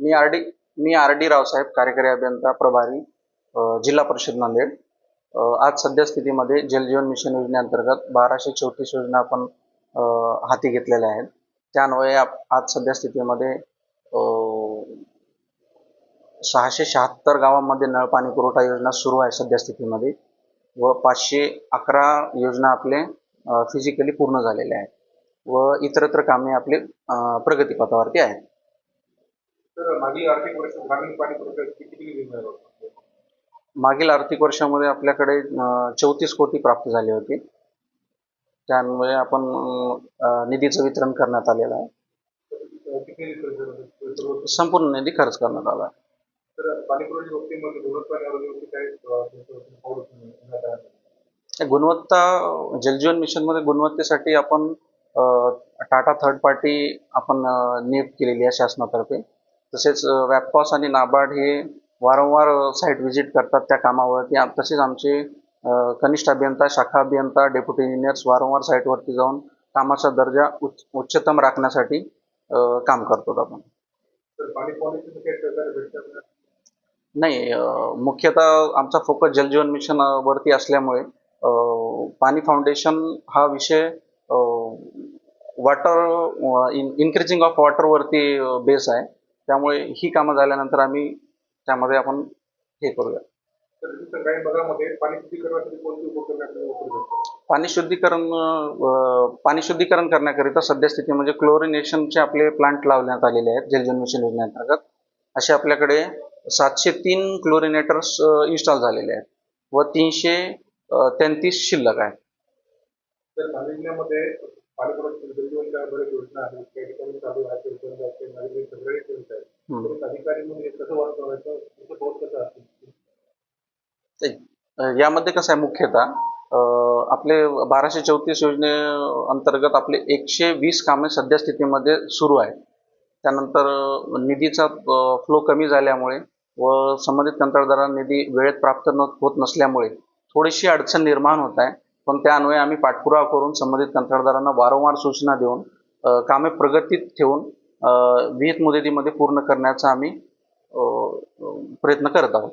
मी R D मी R D Raosaheb कार्यकारी अभियंता प्रभारी जिल्हा परिषद नांदेड. आज सध्या स्थितीमध्ये जलजीवन मिशन योजनेअंतर्गत बाराशे चौतीस योजना आपण हाती घेतलेल्या आहेत. त्यान्वये आप- आज सध्या स्थितीमध्ये सहाशे शहात्तर गावांमध्ये नळ पाणी पुरवठा योजना सुरू आहे सध्या स्थितीमध्ये व पाचशे अकरा योजना आपले फिजिकली पूर्ण झालेल्या आहेत व इतरत्र कामे आपले प्रगतीपथावरती आहेत. तर मागील आर्थिक वर्ष ग्रामीण पाणी पुरवठा किती किती मिळाला होता? मागील आर्थिक वर्षामध्ये आपल्याकडे चौतीस कोटी प्राप्त झाले होते. त्यामुळे आपण निधीचं वितरण करण्यात आलेलं आहे. संपूर्ण निधी खर्च करण्यात आला. गुणवत्ता जलजीवन मिशनमध्ये गुणवत्तेसाठी आपण टाटा थर्ड पार्टी आपण नियुक्त केलेली आहे शासनातर्फे. तसेच वॅपकॉस आणि नाबार्ड हे वारंवार साईट व्हिजिट करतात त्या कामावरती. तसेच आमचे कनिष्ठ अभियंता शाखा अभियंता डेप्युटी इंजिनियर्स वारंवार साईटवरती जाऊन कामाचा दर्जा उच्च उच्चतम राखण्यासाठी काम करतो आपण? नाही. मुख्यतः आमचा फोकस जलजीवन मिशन वरती असल्यामुळे पाणी फाउंडेशन हा विषय वॉटर इन्क्रीजिंग ऑफ वॉटरवरती बेस आहे. त्यामुळे ही कामं झाल्यानंतर आम्ही त्यामध्ये आपण हे करूया. पाणी शुद्धीकरण पाणी शुद्धीकरण करण्याकरिता सध्या स्थिती म्हणजे क्लोरिनेशनचे आपले प्लांट लावण्यात आलेले आहेत जलजीवन मिशन योजनेअंतर्गत. असे आपल्याकडे सातशे तीन क्लोरिनेटर्स इन्स्टॉल झालेले आहेत व तीनशे तेहतीस शिल्लक आहेत. योजना आहेत ठिकाणी चालू आहेत आहेत अधिकारी म्हणून तुमचं कसं असेल यामध्ये कसं आहे मुख्यतः आपले बाराशे चौतीस योजने अंतर्गत आपले एकशे वीस कामे सध्या स्थितीमध्ये सुरू आहेत. त्यानंतर निधीचा फ्लो कमी झाल्यामुळे व संबंधित कंत्राटदारांना निधी वेळेत प्राप्त न होत नसल्यामुळे थोडीशी अडचण निर्माण होत आहे. पण त्या अन्वये आम्ही पाठपुरावा करून संबंधित कंत्राटदारांना वारंवार सूचना देऊन कामे प्रगतीत ठेवून विहित मुदतीमध्ये पूर्ण करण्याचा आम्ही प्रयत्न करत आहोत.